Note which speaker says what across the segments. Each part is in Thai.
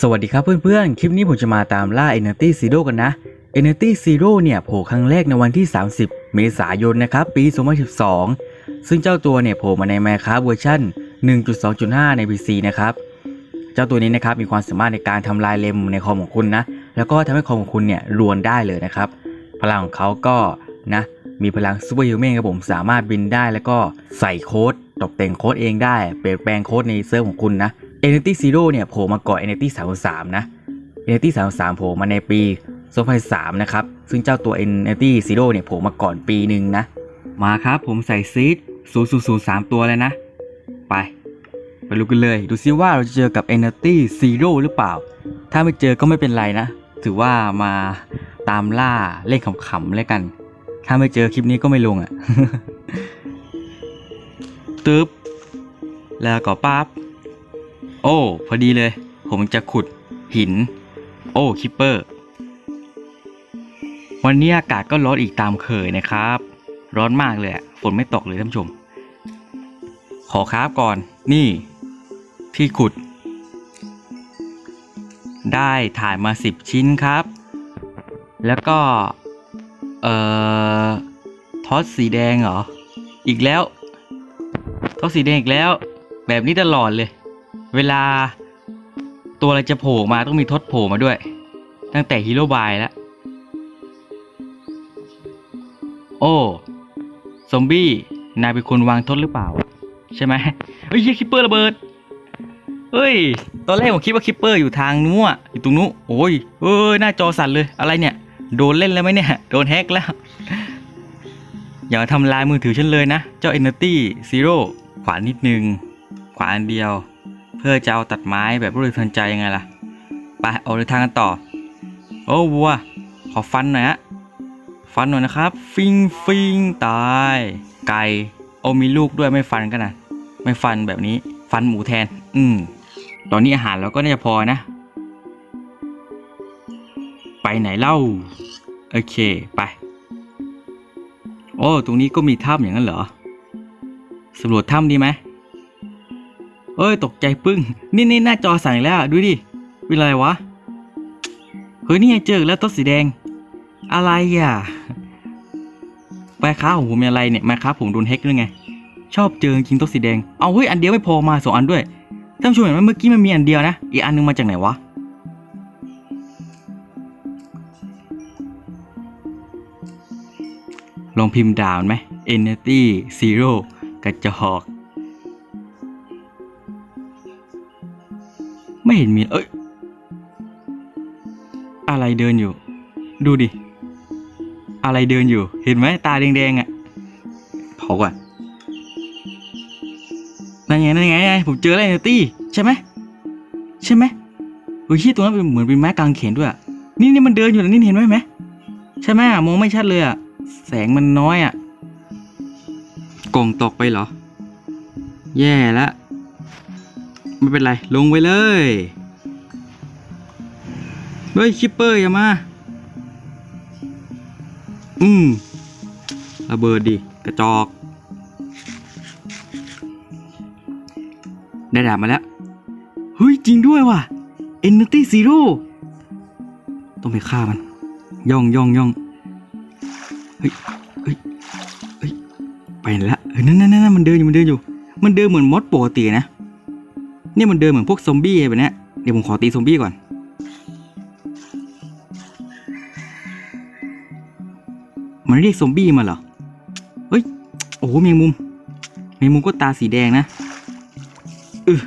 Speaker 1: สวัสดีครับเพื่อนๆ คลิปนี้ผมจะมาตามล่า Energy Zero กันนะ Energy Zero เนี่ยโผล่ครั้งแรกในวันที่ 30 เมษายนนะครับปี 2012 ซึ่งเจ้าตัวเนี่ยโผล่มาใน Minecraft เวอร์ชัน1.2.5 ใน PC นะครับ เจ้าตัวนี้นะครับมีความสามารถในการทำลายเลมในคอมของคุณนะ แล้วก็ทำให้คอมของคุณเนี่ยรวนได้เลยนะครับ พลังของเขาก็นะมีพลังซูเปอร์ฮิวแมนครับผมสามารถบินได้แล้วก็ใส่โค้ดตกแต่งโค้ดเองได้ เปลี่ยนแปลงโค้ดในเซิร์ฟของคุณนะ Entity Zero เนี่ยโผล่มาก่อน Entity 33 นะ Entity 33โผล่มาในปี 2003 นะครับ ซึ่งเจ้าตัว Entity Zero เนี่ยโผล่มาก่อนปีหนึ่งนะ มาครับผมใส่ซีด0003 ตัวเลยนะ ไป ไปรู้กันเลย ดูซิว่าเราจะเจอกับ Entity Zero หรือเปล่า ถ้าไม่เจอก็ไม่เป็นไรนะ ถือว่ามาตามล่าเล่นขำๆเลยกัน ถ้าไม่เจอคลิปนี้ก็ไม่ลงอะ่ะตึ๊บแล้วก็ปั๊บ โอ้ พอดีเลย ผมจะขุดหิน โอ้ คิปเปอร์ วันนี้อากาศก็ร้อนอีกตามเคยนะครับ ร้อนมากเลยฝนไม่ตกเลยท่านผู้ชม ขอคราฟก่อนนี่ ที่ขุด ได้ถ่ายมา 10 ชิ้นครับ แล้วก็ เอ่อ ทอสสีแดงเหรอ อีกแล้ว ทอสสีแดงอีกแล้ว แบบนี้ตลอดเลย เวลาตัวอะไรจะโผล่มาต้องมีทศโผล่มาด้วย ตั้งแต่ฮีโร่บายแล้ว โอ้ซอมบี้ นายเป็นคนวางทศหรือเปล่า ใช่ไหมเฮ้ยคิปเปอร์ระเบิด เฮ้ย ตอนแรกผมคิดว่าคิปเปอร์อยู่ทางนู้นอะอยู่ตรงนู้นโอ้ยเอ้ยหน้าจอสั่นเลย อะไรเนี่ย โดนเล่นแล้วไหมเนี่ย โดนแฮกแล้ว อย่าทำลายมือถือฉันเลยนะ เจ้า Energy Zero ขวานนิดนึง ขวาอันเดียว เพื่อจะเอาตัดไม้แบบรวดเร็วทันใจยังไงล่ะ ไปเอาเดินทางกันต่อ โอ้วัว ขอฟันหน่อยฮะ ฟันหน่อยนะครับ ฟิงฟิงตาย ไก่โอมีลูกด้วยไม่ฟันกันนะ ไม่ฟันแบบนี้ ฟันหมูแทน อืม ตอนนี้อาหารเราก็น่าจะพอนะ ไปไหนเล่า โอเค ไป โอ้ ตรงนี้ก็มีถ้ำอย่างนั้นเหรอ สำรวจถ้ำดีไหม เอ้ยตกใจปึ้ง นี่นี่หน้าจอสั่นอีกแล้วดูดิเป็นอะไรวะ เฮ้ยนี่เจอแล้วต้นสีแดง อะไรอะไมค้าของผมมีอะไรเนี่ยไมค้าผมโดนแฮกด้วยไง ชอบเจอจริงต้นสีแดง เอาเฮ้ยอันเดียวไม่พอมาสองอันด้วยท่านผู้ชมเห็นไหมเมื่อกี้มันมีอันเดียวนะ อีกอันนึงมาจากไหนวะลองพิมพ์ดาวน์ไหม Energy Zero กระจอก ไม่เห็นมี เอ้ย อะไรเดินอยู่ ดูดิ อะไรเดินอยู่ เห็นไหมตาแดงๆอะ่ะเผาก่อนนั่นไงนั่นไงไงผมเจอแล้วตี้ใช่ไหมใช่ไหมเฮ้ยที่ตรงนั้นเป็นเหมือนเป็นไม้กางเขนด้วยนี่นี่มันเดินอยู่นะนี่เห็นไหมไหมใช่ไหมอะมองไม่ชัดเลยอะแสงมันน้อยอะกล่องตกไปเหรอ แย่แล้ว ไม่เป็นไร ลงไปเลย เฮ้ยคิปเปอร์อย่ามา อืมระเบิดดิ กระจอก ได้ดาบมาแล้ว เฮ้ย จริงด้วยว่ะ Energy Zero ต้องไปฆ่ามัน ย่องย่องย่องเฮ้ยเฮ้ยเฮ้ยไปไหนละเฮ้ยนั่นนั่นนั่นมันเดินอยู่มันเดินอยู่ มันเดินเหมือนมดปกตินะ นี่มันเดินเหมือนพวกซอมบี้แบบเนี้ยเดี๋ยวผมขอตีซอมบี้ก่อน มันเรียกซอมบี้มาเหรอ เฮ้ย โอ้โหแมงมุมแมงมุมก็ตาสีแดงนะเออ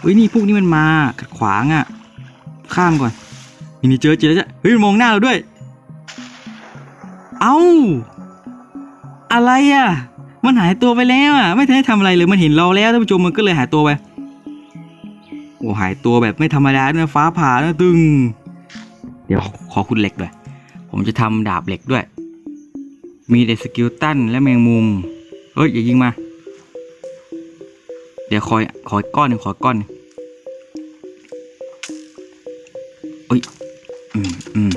Speaker 1: เฮ้ยนี่พวกนี้มันมาขัดขวางอะ่ะ ข้ามก่อนนี่นี่เจอเจอเจอเฮ้ยมองหน้าเราด้วย เอ้า อะไรอะ่ะ มันหายตัวไปแล้วอะ ไม่ทันได้ทำอะไรเลยมันเห็นเราแล้วท่านผู้ชมมันก็เลยหายตัวไปโอ้หายตัวแบบไม่ธรรมดาด้วยนะฟ้าผ่านะตึง เดี๋ยวขอคุณเหล็กด้วย ผมจะทำดาบเหล็กด้วย มีแต่สกิลตันและแมงมุมเฮ้ยอย่ายิงมา เดี๋ยวคอยขอก้อนหนึ่งขอก้อนหนึ่งเอ้ยอืมอืม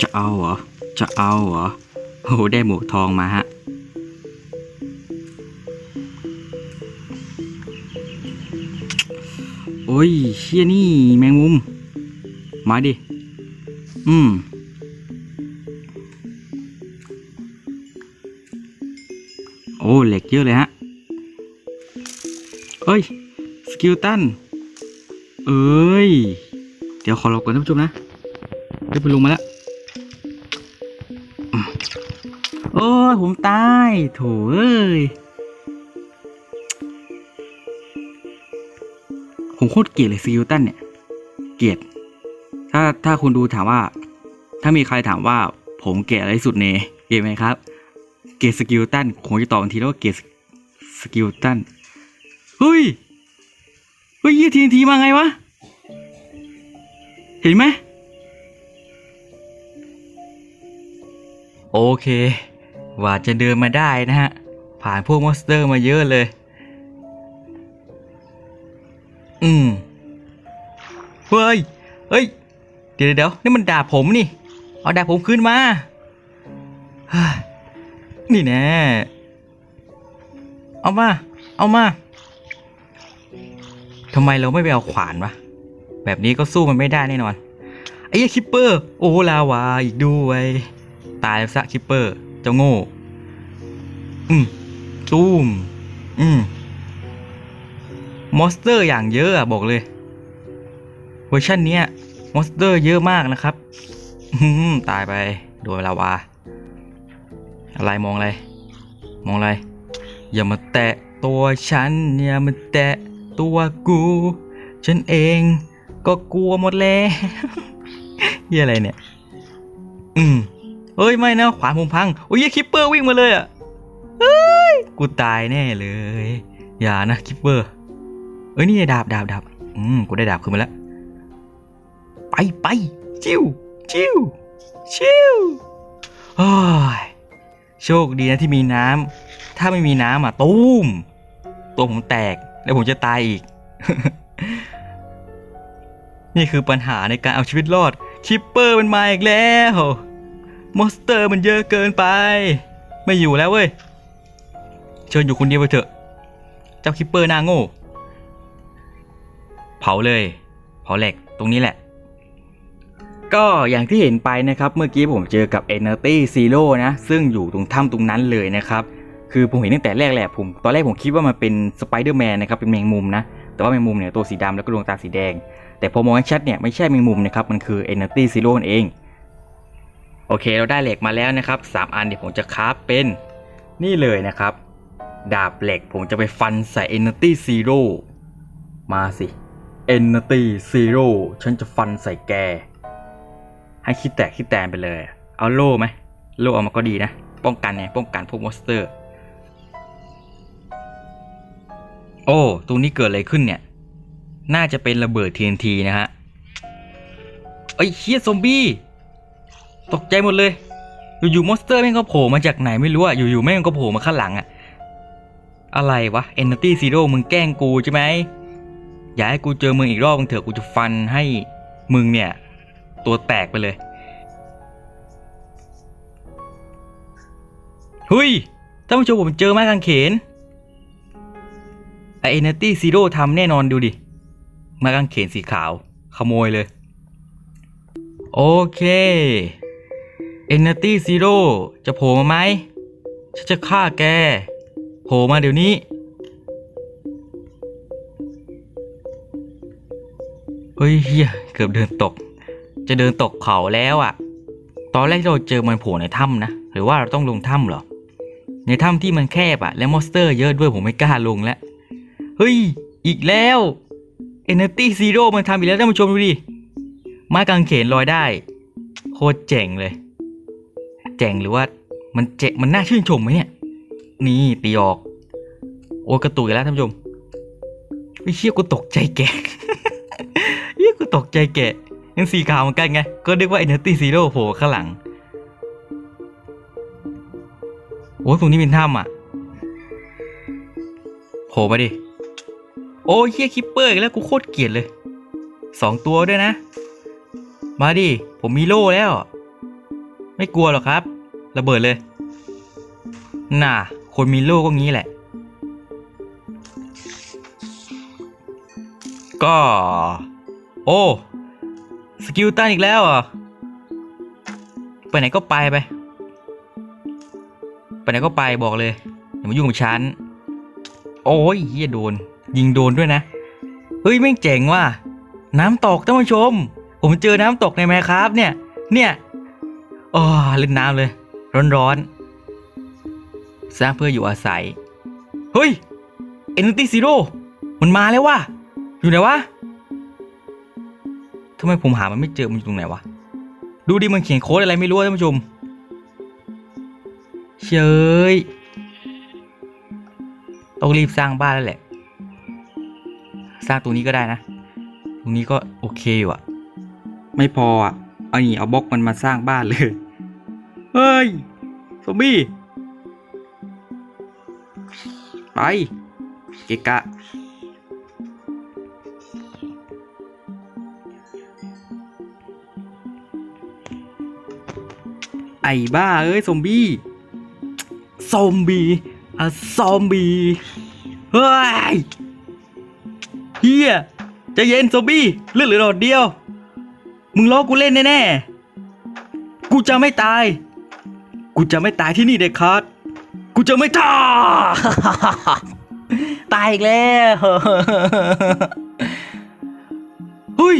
Speaker 1: จะเอาเหรอ จะเอาเหรอโอ้โหได้หมวกทองมาฮะ โอ้ยเชี่ยนี่แมงมุม มาดิ อืม โอ้เหล็กเยอะเลยฮะ เอ้ย สกิลตัน เอ้ย เดี๋ยวขอรอก่อนท่านผู้ชมนะเดี๋ยวไปลงมาแล้วอืมโอ้ยผมตาย โถเอ้ย ผมโคตรเกลียดเลยสกิลตันเนี่ย เกลียด ถ้าถ้าคุณดูถามว่า ถ้ามีใครถามว่า ผมเกลียดอะไรที่สุดในเกมไหมครับ เกลียดสกิลตันผมจะตอบทันทีแล้วว่าเกลียดสกิลตันเฮ้ยเฮ้ยยี่ทีนทีมาไงวะ เห็นไหมโอเค ว่าจะเดินมาได้นะฮะ ผ่านพวกมอนสเตอร์มาเยอะเลย อืมเฮ้ยเฮ้ย เดี๋ยวเดี๋ยวนี่มันด่าผมนี่ เอาด่าผมขึ้นมา นี่แน่ เอามา เอามาทำไมเราไม่ไปเอาขวานวะ แบบนี้ก็สู้มันไม่ได้แน่นอน ไอ้คิปเปอร์ โอ้ลาวาอีกด้วย ตายซะคิปเปอร์ เจ้าโง่ อืมตูม อืม มอนสเตอร์อย่างเยอะอะบอกเลย เวอร์ชันนี้มอนสเตอร์เยอะมากนะครับตายไป โดนลาวา อะไรมองอะไร มองอะไร อย่ามาแตะตัวฉัน อย่ามาแตะตัวกู ฉันเองก็กลัวหมดแล้วเฮียอะไรเนี่ย อืมเอ้ยไม่นะขวานผมพัง โอ้ยคิปเปอร์วิ่งมาเลยอะเฮ้ย กูตายแน่เลย อย่านะคิปเปอร์ อ้ยนี่ดาบดาบดาบอืมกูได้ดาบขึ้นมาแล้ว ไปไปจิ้วจิ้วจิ้วโอ้ยโชคดีนะที่มีน้ำถ้าไม่มีน้ำอะตุ้มตัวผมแตกแล้วผมจะตายอีก นี่คือปัญหาในการเอาชีวิตรอดคิปเปอร์มันมาอีกแล้วมอนสเตอร์มันเยอะเกินไป ไม่อยู่แล้วเว้ยเชิญอยู่คนเดียวไปเถอะ เจ้าคิปเปอร์หน้าโง่ เผาเลย เผาเหล็กตรงนี้แหละ ก็อย่างที่เห็นไปนะครับ เมื่อกี้ผมเจอกับ Energy Zero นะ ซึ่งอยู่ตรงถ้ำตรงนั้นเลยนะครับ คือผมเห็นตั้งแต่แรกแหละผม ตอนแรกผมคิดว่ามันเป็นสไปเดอร์แมนนะครับ เป็นแมงมุมนะ แต่ว่าแมงมุมเนี่ยตัวสีดำแล้วก็ดวงตาสีแดง แต่พอมองให้ชัดเนี่ยไม่ใช่แมงมุมนะครับ มันคือ Energy Zero นั่นเอง โอเค เราได้เหล็กมาแล้วนะครับ 3 อันเดี๋ยวผมจะคราฟเป็นนี่เลยนะครับ ดาบเหล็กผมจะไปฟันใส่ Energy Zero มาสิ Energy Zero ฉันจะฟันใส่แก ให้คิดแตกคิดแตนไปเลย เอาโล่ไหม โล่เอามาก็ดีนะ ป้องกันไงป้องกันพวกมอสเตอร์ โอ้ ตรงนี้เกิดอะไรขึ้นเนี่ย น่าจะเป็นระเบิด TNT นะฮะเอ้ยเฮียซอมบี้ ตกใจหมดเลย อยู่ๆมอสเตอร์แม่งก็โผล่มาจากไหนไม่รู้อะอยู่ๆแม่งก็โผล่มาข้างหลังอะอะไรวะ Energy Zero มึงแกล้งกูใช่ไหม อย่าให้กูเจอมึงอีกรอบมึงเถอะกูจะฟันให้มึงเนี่ย ตัวแตกไปเลยเฮ้ยท่านผู้ชมผมเจอไม้กางเขนไอเอเนตี้ซีโร่ทำแน่นอนดูดิไม้กางเขนสีขาว ขโมยเลย โอเคเอเนตี้ซีโร่จะโผล่มาไหมฉันจะฆ่าแก โผล่มาเดี๋ยวนี้ เฮ้ยเฮียเกือบเดินตก จะเดินตกเขาแล้วอะ่ะ ตอนแรกเราเจอมันโผล่ในถ้ำนะ หรือว่าเราต้องลงถ้ำเหรอ ในถ้ำที่มันแคบอะ่ะ และมอนสเตอร์เยอะด้วยผมไม่กล้าลงแล้ว เฮ้ย อีกแล้ว Energy Zero มันทำอีกแล้วท่านผู้ชมดูดิไม้กางเขนลอยได้ โคตรเจ๋งเลย เจ๋งหรือว่ามันเจ๋งมันน่าชื่นชมไหมเนี่ย นี่ตีออก โอ้กระตุกอีกแล้วท่านผู้ชมไอ้เชี่ยกูตกใจแก กูตกใจแกะยังสีขาวเหมือนกันไง ก็เรียกว่า Energy Zero โผล่ข้างหลัง โอ้ยตรงนี้เป็นถ้ำอะโผล่มาดิ โอ้ยเฮียคิปเปอร์อีกแล้วกูโคตรเกลียดเลย สองตัวด้วยนะ มาดิ ผมมีโล่แล้ว ไม่กลัวหรอกครับ ระเบิดเลย น่ะ คนมีโล่ก็งี้แหละ ก็ โอ้ สกิลตันอีกแล้วเหรอไปไหนก็ไปไป ไปไหนก็ไปบอกเลย อย่ามายุ่งกับฉัน โอ้ยเฮียโดน ยิงโดนด้วยนะ เฮ้ยแม่งเจ๋งว่ะ น้ำตกท่านผู้ชม ผมเจอน้ำตกในแมครับเนี่ย เนี่ยอ๋อเล่นน้ำเลย ร้อนๆ สร้างเพื่ออยู่อาศัย เฮ้ยเอ็นติซีโร่มันมาแล้วว่ะ อยู่ไหนวะ ทำไมผมหามันไม่เจอมันอยู่ตรงไหนวะ ดูดิมันเขียนโค้ดอะไรไม่รู้อะท่านผู้ชม เชยต้องรีบสร้างบ้านแล้วแหละ สร้างตรงนี้ก็ได้นะ ตรงนี้ก็โอเคอยู่อะไม่พออะเอานี่เอาบล็อกมันมาสร้างบ้านเลย เฮ้ยซอมบี้ ไป เกะกะ บ้า เอ้ย ซอมบี้ ซอมบี้อะซอมบี้ เฮ้ยเฮียจะเย็นซอมบี้เลือดเหลือหลอดเดียว มึงล้อกูเล่นแน่ๆ กูจะไม่ตาย กูจะไม่ตายที่นี่เด็กขาด กูจะไม่ตาย ตายอีกแล้ว เฮ้ย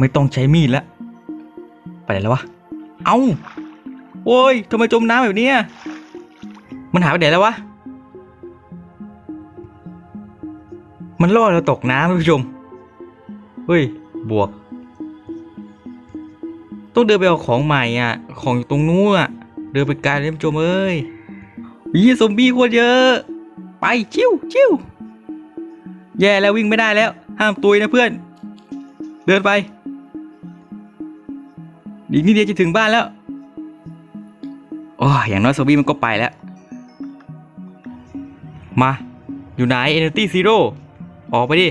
Speaker 1: ไม่ต้องใช้มีดแล้วไปไหนแล้ววะ เอาโว้ยทำไมจมน้ำแบบนี้มันหายไปไหนแล้ววะ มันล่อเราตกน้ำท่านผู้ชม เฮ้ย บวก ต้องเดินไปเอาของใหม่อะ ของอยู่ตรงนู้นอะ เดินไปไกลเลยท่านผู้ชมเอ้ยยี่ซอมบี้โคตรเยอะ ไปชิวชิวแย่แล้ววิ่งไม่ได้แล้ว ห้ามตุยนะเพื่อน เดินไป อีกนิดเดียวจะถึงบ้านแล้วโอ้ยอย่างน้อยซบี้มันก็ไปแล้ว มา อยู่ไหน Energy Zero ออกไปดิ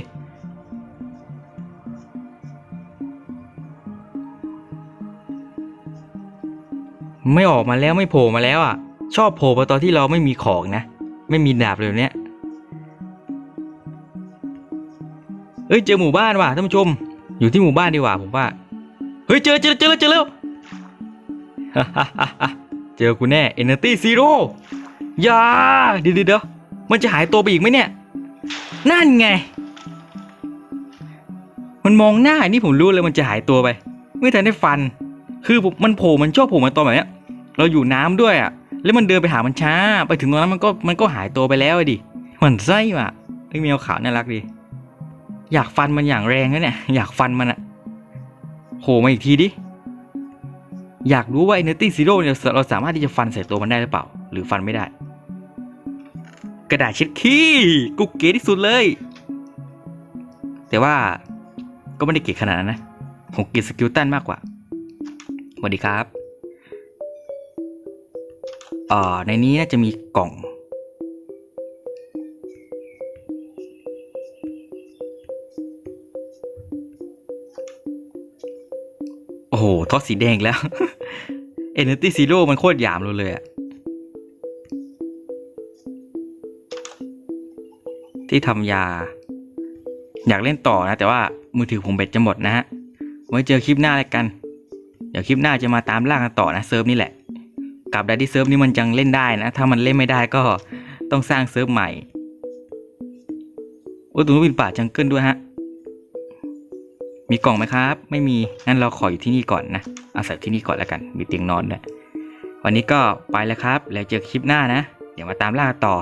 Speaker 1: ไม่ออกมาแล้วไม่โผล่มาแล้วอะ ชอบโผล่มาตอนที่เราไม่มีของนะ ไม่มีดาบเลยเนี้ยเอ้ยเจอหมู่บ้านว่ะท่านผู้ชม อยู่ที่หมู่บ้านดีกว่าผมว่า เฮ้ยเจอเจอเจอเจอแล้วเจอกูแน่ Energy Zero อย่าเดี๋ยวเดี๋ยวเดี๋ยวมันจะหายตัวไปอีกไหมเนี่ย นั่นไง มันมองหน้านี่ผมรู้เลยมันจะหายตัวไป ไม่ทันได้ฟัน คือมันโผล่มันชอบโผล่มาตอนแบบเนี้ย เราอยู่น้ำด้วยอะ แล้วมันเดินไปหามันช้า ไปถึงตรงนั้นมันก็มันก็หายตัวไปแล้วดิมันไส้ว่ะไอ้แมวขาวน่ารักดี อยากฟันมันอย่างแรงนะเนี่ย อยากฟันมันอะ โผล่มาอีกทีดิ อยากรู้ว่า Energy Zero เนี่ยเราสามารถที่จะฟันใส่ตัวมันได้หรือเปล่า หรือฟันไม่ได้ กระดาษเช็ดขี้กูเก๋ที่สุดเลย แต่ว่าก็ไม่ได้เก๋ขนาดนั้นนะผมเก๋สกิลตันมากกว่าสวัสดีครับเอ่อในนี้น่าจะมีกล่อง โอ้โหทอดสีแดงแล้ว Energy Zero มันโคตรหยามเราเลยอะที่ทำยา อยากเล่นต่อนะ แต่ว่ามือถือผมแบตจะหมดนะฮะ ไว้เจอคลิปหน้าแล้วกัน เดี๋ยวคลิปหน้าจะมาตามล่ากันต่อนะเซิร์ฟนี่แหละกับดัดดี้เซิร์ฟนี่มันยังเล่นได้นะ ถ้ามันเล่นไม่ได้ก็ต้องสร้างเซิร์ฟใหม่ โอ้ตรงนู้นเป็นป่าจังเกิลด้วยฮะ มีกล่องไหมครับ ไม่มี งั้นเราขออยู่ที่นี่ก่อนนะ อาศัยที่นี่ก่อนแล้วกัน มีเตียงนอนด้วยวันนี้ก็ไปแล้วครับ แล้วเจอคลิปหน้านะ เดี๋ยวมาตามล่าต่อ